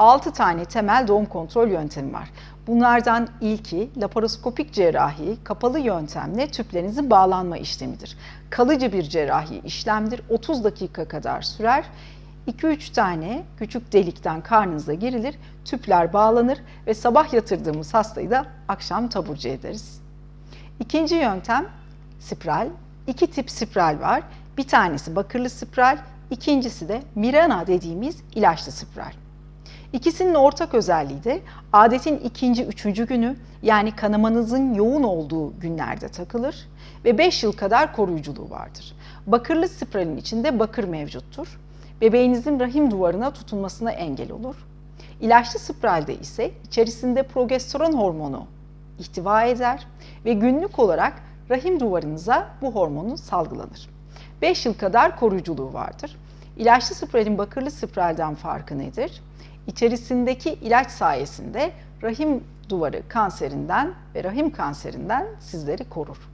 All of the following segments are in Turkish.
6 tane temel doğum kontrol yöntemi var. Bunlardan ilki laparoskopik cerrahi, kapalı yöntemle tüplerinizin bağlanma işlemidir. Kalıcı bir cerrahi işlemdir. 30 dakika kadar sürer. 2-3 tane küçük delikten karnınıza girilir, tüpler bağlanır ve sabah yatırdığımız hastayı da akşam taburcu ederiz. İkinci yöntem spiral. İki tip spiral var. Bir tanesi bakırlı spiral, ikincisi de Mirena dediğimiz ilaçlı spiral. İkisinin ortak özelliği de adetin ikinci, üçüncü günü yani kanamanızın yoğun olduğu günlerde takılır ve 5 yıl kadar koruyuculuğu vardır. Bakırlı spiralin içinde bakır mevcuttur. Bebeğinizin rahim duvarına tutunmasına engel olur. İlaçlı spiralde ise içerisinde progesteron hormonu ihtiva eder ve günlük olarak rahim duvarınıza bu hormonun salgılanır. 5 yıl kadar koruyuculuğu vardır. İlaçlı spiralin bakırlı spiralden farkı nedir? İçerisindeki ilaç sayesinde rahim duvarı kanserinden ve rahim kanserinden sizleri korur.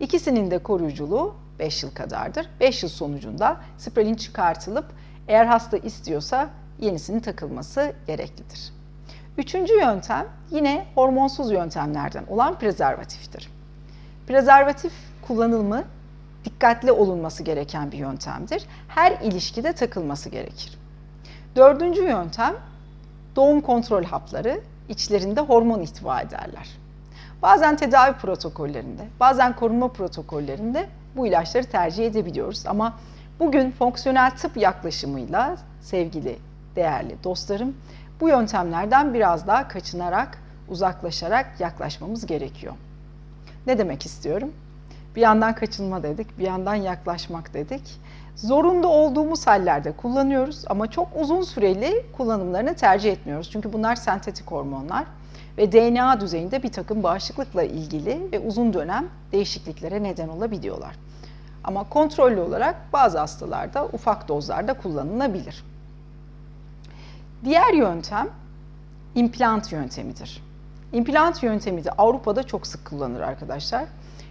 İkisinin de koruyuculuğu 5 yıl kadardır. 5 yıl sonucunda spiralin çıkartılıp eğer hasta istiyorsa yenisinin takılması gereklidir. Üçüncü yöntem yine hormonsuz yöntemlerden olan prezervatiftir. Prezervatif kullanımı dikkatli olunması gereken bir yöntemdir. Her ilişkide takılması gerekir. Dördüncü yöntem doğum kontrol hapları içlerinde hormon ihtiva ederler. Bazen tedavi protokollerinde, bazen korunma protokollerinde bu ilaçları tercih edebiliyoruz ama bugün fonksiyonel tıp yaklaşımıyla sevgili değerli dostlarım bu yöntemlerden biraz daha kaçınarak, uzaklaşarak yaklaşmamız gerekiyor. Ne demek istiyorum? Bir yandan kaçınma dedik, bir yandan yaklaşmak dedik. Zorunda olduğumuz hallerde kullanıyoruz ama çok uzun süreli kullanımlarını tercih etmiyoruz. Çünkü bunlar sentetik hormonlar ve DNA düzeyinde bir takım bağışıklıkla ilgili ve uzun dönem değişikliklere neden olabiliyorlar. Ama kontrollü olarak bazı hastalarda ufak dozlarda kullanılabilir. Diğer yöntem implant yöntemidir. İmplant yöntemi de Avrupa'da çok sık kullanılır arkadaşlar.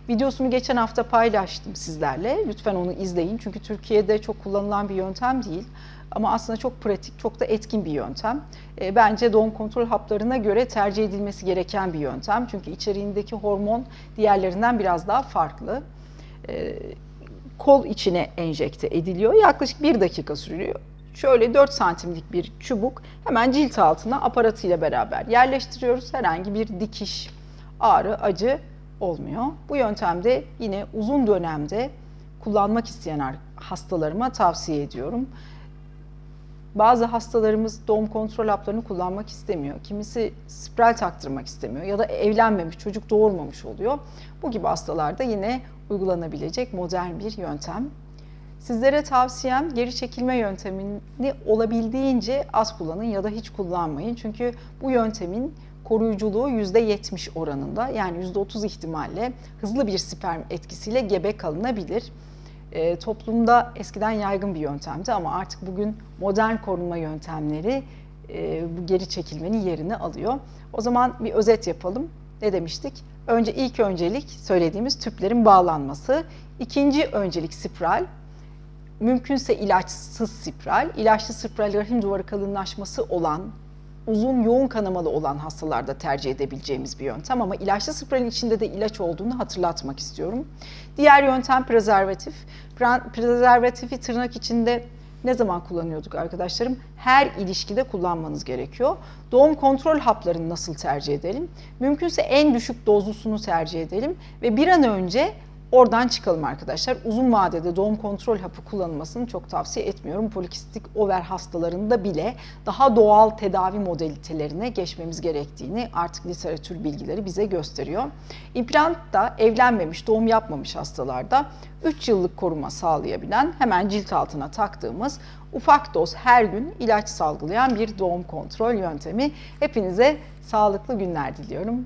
Videosunu geçen hafta paylaştım sizlerle. Lütfen onu izleyin. Çünkü Türkiye'de çok kullanılan bir yöntem değil. Ama aslında çok pratik, çok da etkin bir yöntem. E, bence doğum kontrol haplarına göre tercih edilmesi gereken bir yöntem. Çünkü içeriğindeki hormon diğerlerinden biraz daha farklı. E, kol içine enjekte ediliyor. Yaklaşık bir dakika sürüyor. Şöyle 4 santimlik bir çubuk hemen cilt altına aparatıyla beraber yerleştiriyoruz. Herhangi bir dikiş, ağrı, acı olmuyor. Bu yöntemde yine uzun dönemde kullanmak isteyen hastalarıma tavsiye ediyorum. Bazı hastalarımız doğum kontrol haplarını kullanmak istemiyor. Kimisi spiral taktırmak istemiyor ya da evlenmemiş, çocuk doğurmamış oluyor. Bu gibi hastalarda yine uygulanabilecek modern bir yöntem. Sizlere tavsiyem geri çekilme yöntemini olabildiğince az kullanın ya da hiç kullanmayın. Çünkü bu yöntemin koruyuculuğu %70 oranında yani %30 ihtimalle hızlı bir sperm etkisiyle gebe kalınabilir. E, toplumda eskiden yaygın bir yöntemdi ama artık bugün modern korunma yöntemleri e, bu geri çekilmenin yerini alıyor. O zaman bir özet yapalım. Ne demiştik? Önce ilk öncelik söylediğimiz tüplerin bağlanması. İkinci öncelik spiral. Mümkünse ilaçsız spiral. İlaçlı spiral rahim duvarı kalınlaşması olan uzun yoğun kanamalı olan hastalarda tercih edebileceğimiz bir yöntem ama ilaçlı sprayın içinde de ilaç olduğunu hatırlatmak istiyorum. Diğer yöntem prezervatif. Prezervatifi tırnak içinde ne zaman kullanıyorduk arkadaşlarım? Her ilişkide kullanmanız gerekiyor. Doğum kontrol haplarını nasıl tercih edelim? Mümkünse en düşük dozlusunu tercih edelim ve bir an önce Oradan çıkalım arkadaşlar. Uzun vadede doğum kontrol hapı kullanılmasını çok tavsiye etmiyorum. Polikistik over hastalarında bile daha doğal tedavi modalitelerine geçmemiz gerektiğini artık literatür bilgileri bize gösteriyor. İmplant da evlenmemiş, doğum yapmamış hastalarda 3 yıllık koruma sağlayabilen hemen cilt altına taktığımız ufak doz her gün ilaç salgılayan bir doğum kontrol yöntemi. Hepinize sağlıklı günler diliyorum.